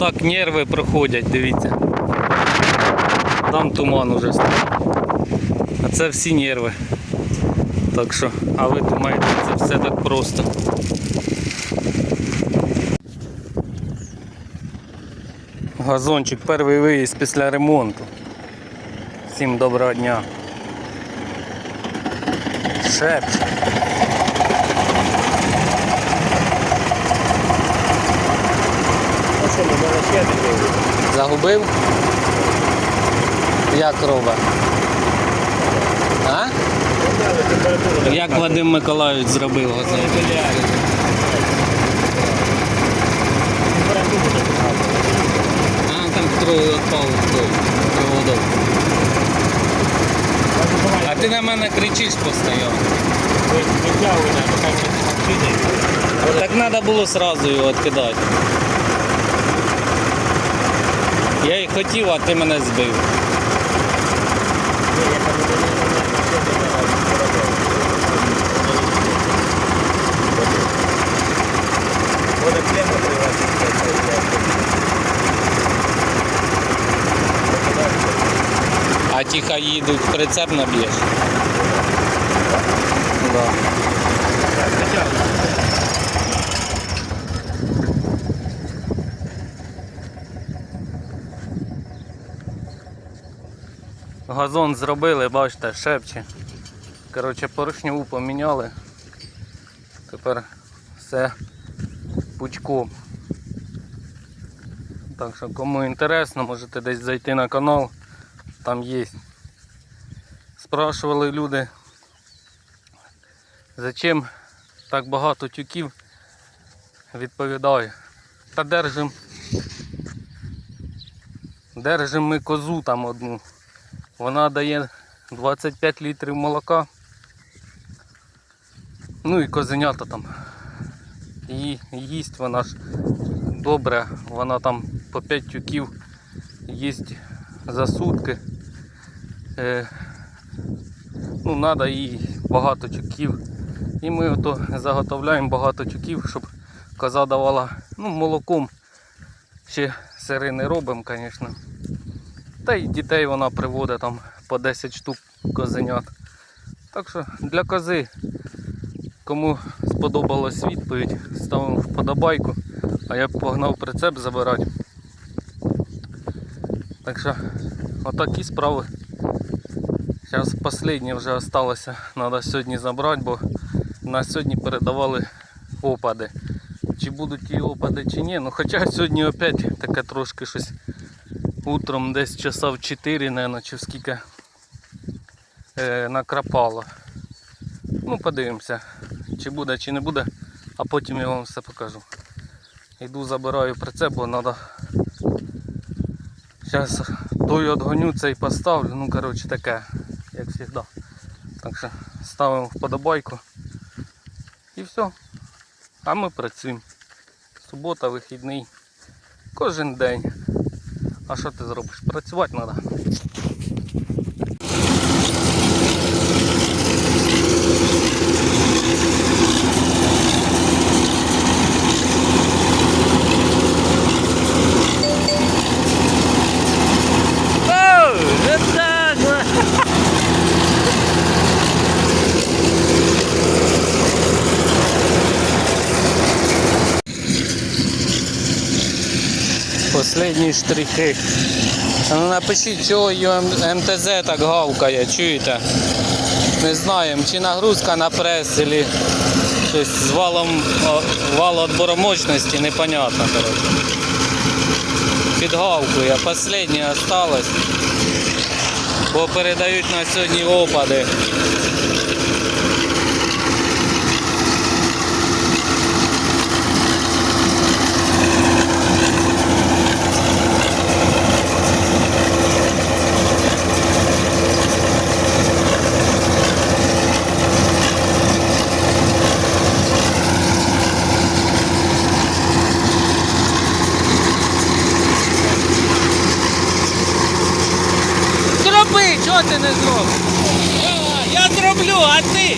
Отак нерви проходять, дивіться. Там туман уже стоїть. А це всі нерви. Так що, а ви думаєте, це все так просто. Газончик, перший виїзд після ремонту. Всім доброго дня. Шепче. Ну що, ми зараз ще дивилися. Загубив? Як робить? А? Як Вадим Миколаївич зробив газон? А, там трохи відпав проводок. А ти на мене кричиш постійно. Так треба було одразу його відкидати. Я і хотів, а ти мене збив. А ті хай їдуть, прицеп наб'єш. Да. Газон зробили, бачите, шепче. Коротше, поршню поміняли. Тепер все пучком. Так що кому інтересно, можете десь зайти на канал, там є. Спрашували люди, зачем так багато тюків. Відповідаю. Та держим. Держим ми козу там одну. Вона дає 25 літрів молока. Ну і козенята там. І їсть вона ж добре, вона там по 5 тюків їсть за сутки. Е, ну, треба їй багато тюків. І ми ото заготовляємо багато тюків, щоб коза давала ну, молоком. Ще сири не робимо, звісно. Та й дітей вона приводить там по 10 штук козенят. Так що для кози, кому сподобалась відповідь, ставимо вподобайку, а я погнав прицеп забирати. Так що отакі справи. Зараз останнє вже залишилося, треба сьогодні забрати, бо на сьогодні передавали опади. Чи будуть ті опади чи ні. Ну хоча сьогодні опять таке трошки щось утром десь часа в 4, наверное, чи скільки е, накрапало. Ну, подивимося, чи буде, чи не буде, а потім я вам все покажу. Йду забираю прицеп, бо треба. Зараз той відгоню, цей поставлю. Ну, коротше, таке, як завжди. Так що ставимо вподобайку. І все. А ми працюємо. Субота, вихідний. Кожен день. А що ти зробиш? Працювати треба. Последні штрихи. Ну напишіть, чого МТЗ так гавкає, чуєте? Не знаємо, чи нагрузка на прес, чи щось з валом відбору мощності, непонятно. Коротше. Підгавкує. Последнє осталось. Бо передають на сьогодні опади. Чого ти не зробиш? Я зроблю, а ти?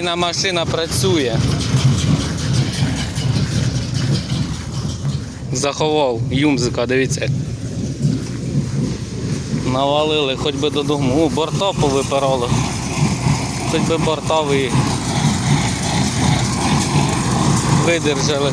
Ірина машина працює. Заховав юмзика, дивіться. Навалили, хоч би додому. О, борта повипирали. Хоч би борта ви... видержали.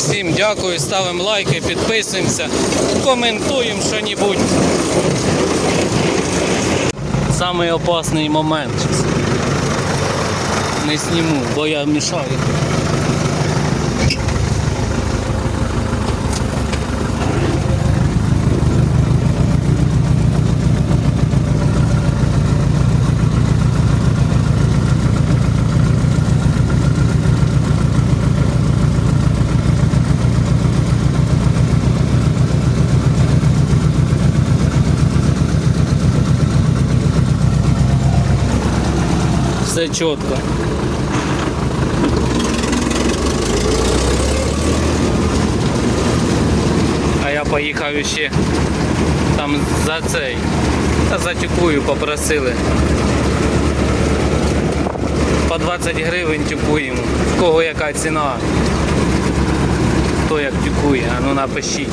Всім дякую, ставимо лайки, підписуємося, коментуємо що-небудь. Самий опасний момент. Не зніму, бо я мішаю. Все чітко. А я поїхав ще там за цей. Та за тюкую попросили. По 20 гривень тюкуємо. В кого яка ціна? Хто як тюкує, а ну напишіть.